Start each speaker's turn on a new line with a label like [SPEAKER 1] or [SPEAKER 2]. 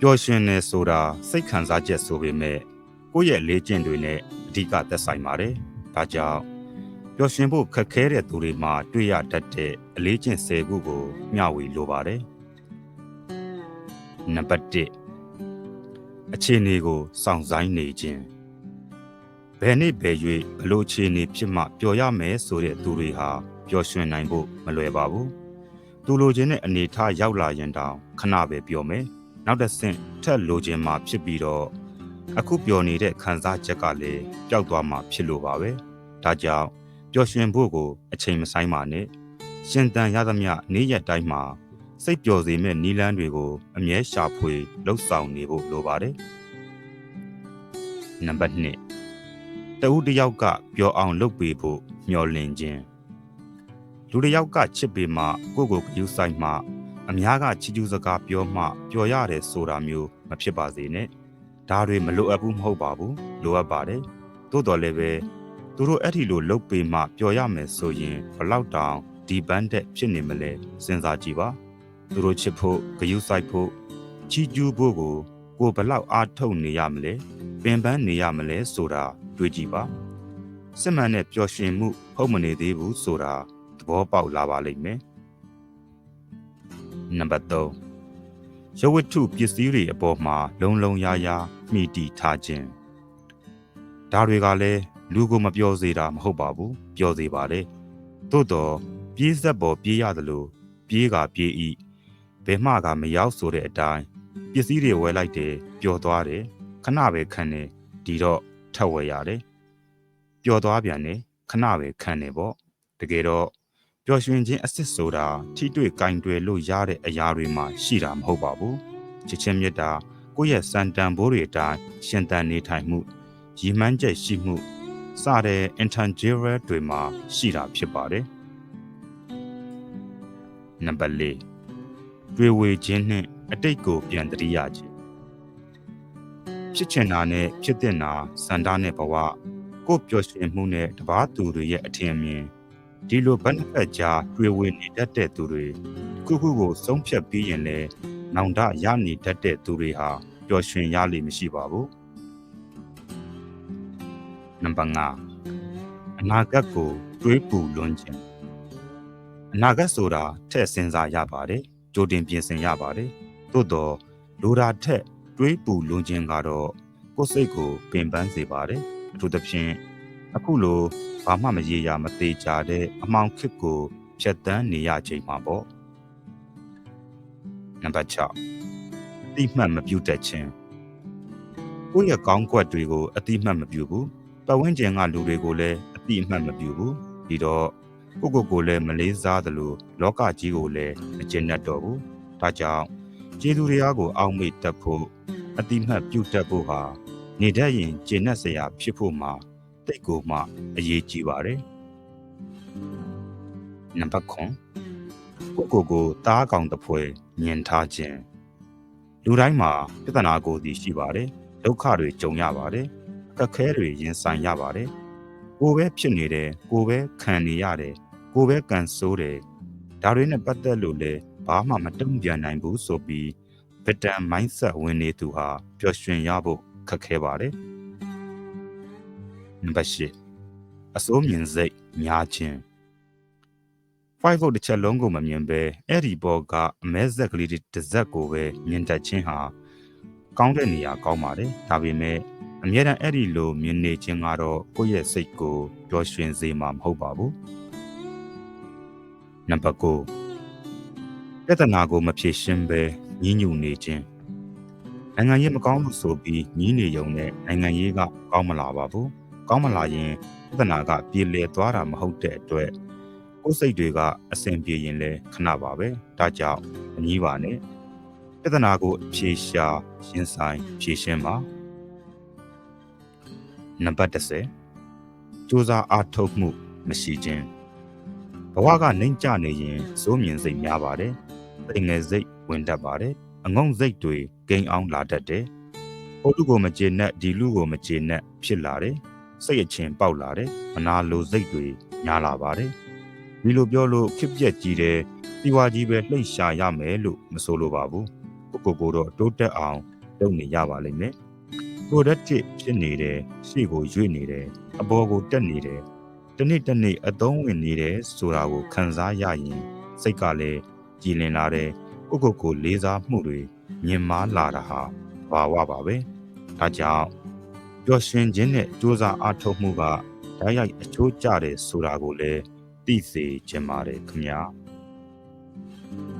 [SPEAKER 1] ပျော်ရွှင်နေဆိုတာစိတ်ခံစားချက်ဆိုပေမဲ့ကိုယ့်ရဲ့လေ့ကျင့်တွေနဲ့အဓိကသက်ဆိုင်ပါတယ်။ဒါကြောင့်ပျော်ရွှင်ဖို့ခက်ခဲတဲ့သူတွေမှာတွေ့ရတတ်တဲ့အလေးကျင့်၁၀ခုကိုမျှဝေလိုပါတယ်။နံပါတ်1အခြေအနေကိုစောင့်ဆိုင်နေခြင်းဘယ်နေ့ဘယ်၍ဘလို့အခြေအနေဖြစ်မှပျော်ရမယ်ဆိုတဲ့သူတွေဟာပျော်ရွှင်နိုင်ဖို့မလွယ်ပါဘူး။သူလိုချင်တဲ့အနေအထားရောက်လာရင်တောင်ခဏပဲပျော်မယ်။ နောက်တစ်ဆင့်ထက်လိုချင်မှဖြစ်ပြီးတော့အခုပျော်နေတဲ့ခံစားချက်ကလည်းပျောက်သွားမှဖြစ်လို့ပါပဲ။ဒါကြောင့်ပျော်ရွှင်ဖို့ကိုအချိန်မဆိုင်ပါနဲ့။ရှင်တန်ရသမျှနေ့ရက်တိုင်းမှာစိတ်ပျော်စေမဲ့နီလန်းတွေကိုအမြဲရှာဖွေလှုပ်ဆောင်နေဖို့လိုပါတယ်။နံပါတ်2တဦးတစ်ယောက်ကပျော်အောင်လုပ်ပေးဖို့မျှော်လင့်ခြင်းလူတစ်ယောက်ကချစ်ပေမှကိုယ့်ကိုဂရုစိုက်မှ အများကချီးကျူးစကားပြောမှပျော်ရတယ်ဆိုတာမျိုးမဖြစ်ပါစေနဲ့ဒါတွေမလိုအပ်ဘူးမဟုတ်ပါဘူးလိုအပ်ပါတယ်သို့တော်လည်းပဲသူတို့အဲ့ဒီလိုလုပ်ပေးမှပျော်ရမယ်ဆိုရင်ဘလောက်တောင်ဒီပန်းတဲ့ဖြစ်နေမလဲစဉ်းစားကြည့်ပါသူတို့ချစ်ဖို့ဂရုစိုက်ဖို့ချီးကျူးဖို့ကိုကိုဘလောက်အားထုတ်နေရမလဲပင်ပန်းနေရမလဲဆိုတာတွေးကြည့်ပါစစ်မှန်တဲ့ပျော်ရွှင်မှုဟုတ်မနေသေးဘူးဆိုတာသဘောပေါက်လာပါလိမ့်မယ် နံပါတ်3ရုပ်ဝတ္ထုပစ္စည်းတွေအပေါ်မှာ လုံလုံရာရာမိတီထားခြင်းဒါတွေကလည်းလူကိုမပြောစေတာမဟုတ်ပါဘူးပြောစေပါလေသို့တော့ပြေးဆက်ပေါ်ပြေးရသလိုပြေးကပြေးဤဘယ်မှကမရောက်ဆိုတဲ့အတိုင်းပစ္စည်းတွေဝယ်လိုက်တယ်ပျော်သွားတယ်ခဏပဲခံတယ်ဒီတော့ထပ်ဝယ်ရတယ်ပျော်သွားပြန်တယ်ခဏပဲခံတယ်ပေါ့တကယ်တော့ ပျော်ရွှင်ခြင်းအစစ်ဆိုတာထိတွေ့ကင်တွယ်လို့ရတဲ့အရာတွေမှာရှိတာမဟုတ်ပါဘူးချစ်ချင်းမြတ်တာကိုယ့်ရဲ့စံတန်ဖိုးတွေအတိုင်းရှင်သန်နေထိုင်မှုရည်မှန်းချက်ရှိမှုစတဲ့ intangible တွေမှာရှိတာဖြစ်ပါတယ်နံပါတ်၄တွေ့ဝေခြင်းနှင့်အတိတ်ကိုပြန်တရိယာခြင်းဖြစ်ချင်တာနဲ့ဖြစ်တဲ့နာစန္ဒနဲ့ဘဝကိုယ်ပျော်ရွှင်မှုနဲ့တပားသူတွေရဲ့အထင်အမြင် ဒီလိုဘက်နှစ်ဖက်ကြားတွေ့ဝေနေတတ်တဲ့သူတွေခုခုကိုဆုံးဖြတ်ပြီးရင်လည်းနောင်တရနေတတ်တဲ့သူတွေဟာပျော်ရွှင်ရလိမ့်မရှိပါဘူးနံပါတ်5အနာဂတ်ကိုတွေးပူလွန်ခြင်းအနာဂတ်ဆိုတာထည့်စဉ်းစားရပါတယ်ကြိုတင်ပြင်ဆင်ရပါတယ်သို့တော့လိုတာထက်တွေးပူလွန်ခြင်းကတော့ကိုယ်စိတ်ကိုပင်ပန်းစေပါတယ်အထူးသဖြင့် အခုလိုဘာမှမရေရာမသေးကြတဲ့အမောင်ခစ်ကိုဖြတ်တန်းနေရချိန်မှာပေါ့နံပါတ်6တိမှတ်မပြုတ်တတ်ခြင်းကိုယ့်ရဲ့ကောင်းကွက်တွေကိုအတိမှတ်မပြုဘူးပတ်ဝန်းကျင်ကလူတွေကိုလည်းအတိအမှတ်မပြုဘူးဒီတော့ကိုကိုကိုလည်းမလေးစားသလိုလောကကြီးကိုလည်းမကျင့်တတ်တော့ဘူးဒါကြောင့်ကျေးဇူးတရားကိုအောက်မေ့တတ်ဖို့အတိမှတ်ပြုတ်တတ်ဖို့ဟာနေတတ်ရင်ကျင့်တတ်စရာဖြစ်ဖို့မှာ တိတ်ကိုမှအရေးကြီးပါတယ်နံပါတ်9ကိုကိုကိုတားကောင်တစ်ဖွဲမြင်ထားခြင်းလူတိုင်းမှာပြဿနာကိုစီရှိပါတယ်ဒုက္ခတွေကြုံရပါတယ်အခက်ခဲတွေရင်ဆိုင်ရပါတယ်ကိုပဲဖြစ်နေတယ်ကိုပဲခံနေရတယ်ကိုပဲကန်ဆိုးတယ်ဒါတွေနဲ့ပတ်သက်လို့လဲဘာမှမတုံ့ပြန်နိုင်ဘူးဆိုပြီးဗတန် mindset ဝင်နေသူဟာပျော်ရွှင်ရဖို့ခက်ခဲပါတယ် နံပါတ်၈အစိုးမြင်စိတ်များခြင်း5ဖို့တစ်ချက်လုံးကိုမမြင်ပဲအဲ့ဒီဘောကအမဲဆက်ကလေးတစ်စက်ကိုပဲမြင်တတ်ခြင်းဟာကောင်းတဲ့နေရာကောင်းပါတယ်ဒါပေမဲ့အမြဲတမ်းအဲ့ဒီလိုမြင်နေခြင်းကတော့ကိုယ့်ရဲ့စိတ်ကိုပျော်ရွှင်စေမှာမဟုတ်ပါဘူးနံပါတ်9ပြဿနာကိုမဖြေရှင်းပဲညှဉ်းညူနေခြင်းနိုင်ငံရေးမကောင်းလို့ဆိုပြီးညှင်းနေုံနဲ့နိုင်ငံရေးကကောင်းမလာပါဘူး ကောင်းမလာရင်ပြဿနာကပြေလည်သွားတာမဟုတ်တဲ့အတွက်ကိုယ်စိတ်တွေကအဆင်ပြေရင်လည်းခဏပါပဲဒါကြောင့်အငြီးပါနဲ့ပြဿနာကိုဖြေရှာရင်ဆိုင်ဖြေရှင်းပါနံပါတ်30စူးစမ်းအားထုတ်မှုမရှိခြင်းဘဝကနှိမ့်ကျနေရင်စိုးမြင်စိတ်များပါတယ်တိမ်ငယ်စိတ်ဝင်တတ်ပါတယ်အငုံစိတ်တွေဂိမ်းအောင်လာတတ်တယ်ဟိုလူကိုမကျေနပ်ဒီလူကိုမကျေနပ်ဖြစ်လာတယ် စိတ်အချင်းပေါက်လာတယ်မနာလိုစိတ်တွေညားလာပါတယ်ဒီလိုပြောလို့ခစ်ပြက်ကြီးတယ်ဒီဝါကြီးပဲလှိမ့်ရှာရမယ်လို့မဆိုလိုပါဘူးကိုကိုယ်ကိုယ်တော့တိုးတက်အောင်လုပ်နေရပါလိမ့်မယ် productive ဖြစ်နေတယ်ရှေ့ကိုရွေ့နေတယ်အပေါ်ကိုတက်နေတယ်တနေ့တနေ့အသုံးဝင်နေတယ်ဆိုတာကိုခံစားရရင်စိတ်ကလည်းကြည်လင်လာတယ်ကိုယ့်ကိုယ်ကိုလေးစားမှုတွေမြင်မာလာတာဟာဘာဝပါပဲဒါကြောင့် ပျော်ရွှင်ခြင်းနဲ့ကြိုးစားအားထုတ်မှုကဓာတ်ရိုက်အချိုးကျတယ်ဆိုတာကိုလည်းသိစေချင်ပါတယ်ခင်ဗျာ။